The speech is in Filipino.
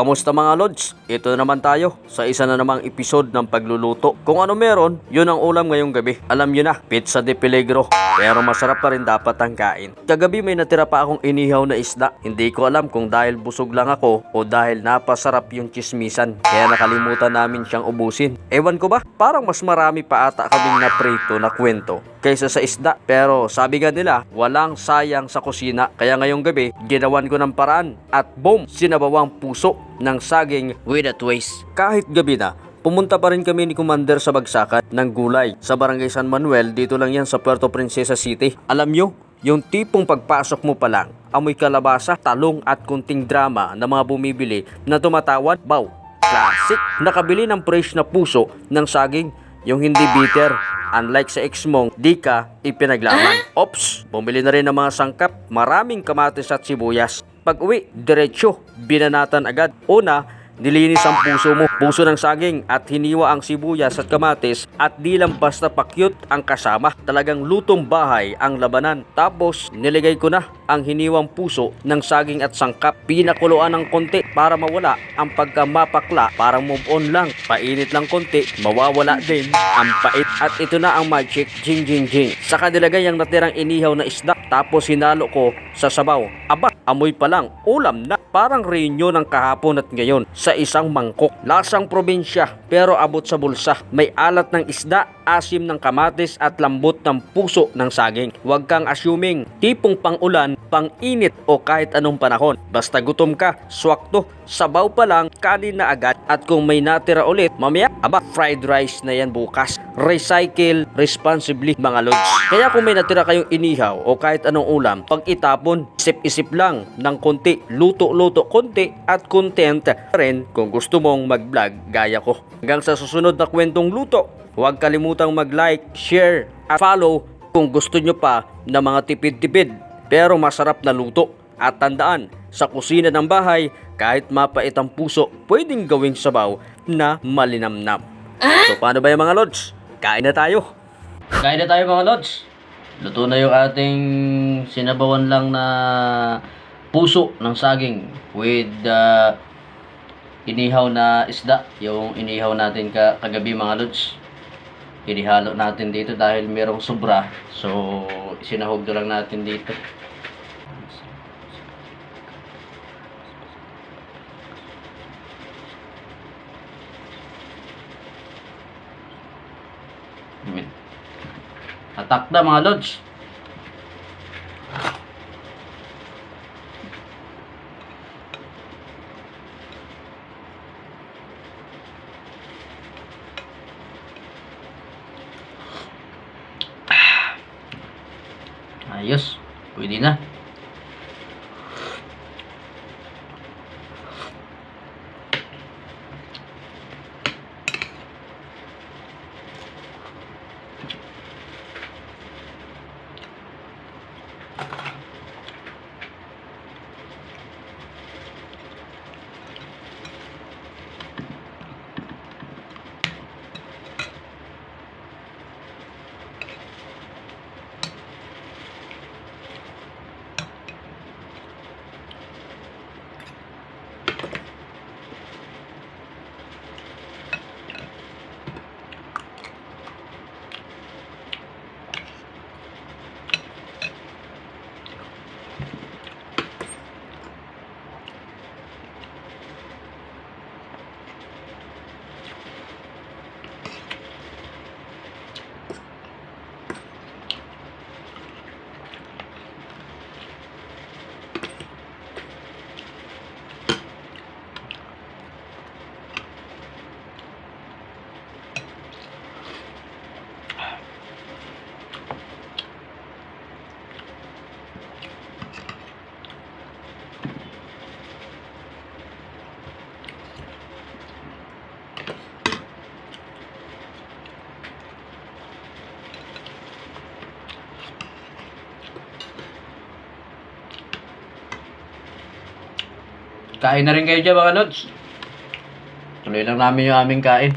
Kamusta mga lods? Ito na naman tayo sa isa na namang episode ng pagluluto. Kung ano meron, yun ang ulam ngayong gabi. Alam nyo na, pizza de peligro. Pero masarap pa rin dapat ang kain. Kagabi may natira pa akong inihaw na isda. Hindi ko alam kung dahil busog lang ako o dahil napasarap yung chismisan. Kaya nakalimutan namin siyang ubusin. Ewan ko ba? Parang mas marami pa ata kaming naprito na kwento kaysa sa isda. Pero sabi nga nila, walang sayang sa kusina. Kaya ngayong gabi, ginawan ko ng paraan. At boom, sinabawang puso ng saging with a twist. Kahit gabi na, Pumunta pa rin kami ni Commander sa bagsakan ng gulay sa Barangay San Manuel dito lang yan sa Puerto Princesa City. Alam nyo, yung tipong pagpasok mo pa lang, amoy kalabasa, talong at kunting drama ng mga bumibili na tumatawad, bow, classic. Nakabili ng fresh na puso ng saging, yung hindi bitter. Unlike sa ex mong, di ka ipinaglaman. Ops, bumili na rin ng mga sangkap, maraming kamatis at sibuyas. Pag uwi, diretsyo, binanatan agad. Una, Nilinis ang puso mo, puso ng saging at hiniwa ang sibuyas at kamatis at di lang basta pakyut ang kasama. Talagang lutong bahay ang labanan. Tapos niligay ko na ang hiniwang puso ng saging at sangkap. Pinakuluan ng konti para mawala ang pagkamapakla. Parang move on lang. Painit lang konti, mawawala din ang pait. At ito na ang magic, jing jing jing. Saka nilagay ang natirang inihaw na isda tapos hinalo ko sa sabaw. Aba, amoy pa lang, ulam na. Parang reunion ng kahapon at ngayon sa isang mangkok. Lasang probinsya pero abot sa bulsa. May alat ng isda, asim ng kamatis at lambot ng puso ng saging. Huwag kang assuming tipong pang-ulan, pang-init o kahit anong panahon. Basta gutom ka, swakto, sabaw pa lang, kanin na agad. At kung may natira ulit, mamaya, aba, fried rice na yan bukas. Recycle responsibly mga lods. Kaya kung may natira kayong inihaw o kahit anong ulam, pag itapon, isip-isip lang ng konti, luto-luto konti at content rin kung gusto mong mag-vlog gaya ko. Hanggang sa susunod na kwentong luto, huwag kalimutang mag-like, share at follow kung gusto nyo pa ng mga tipid-tipid pero masarap na luto. At tandaan, sa kusina ng bahay, kahit mapait ang puso, pwedeng gawing sabaw na malinamnam. So paano ba yung mga lods? Kain na tayo. Kain na tayo mga lods. Luto na yung ating sinabawan lang na puso ng saging with uh, inihaw na isda. Yung inihaw natin ka kagabi mga lods. Inihalo natin dito dahil merong sobra. So, sinahog na lang natin dito. Atak na mga lods. Ayos. Pwede na. Kain na rin kayo dyan mga lods. Tuloy lang namin yung aming kain.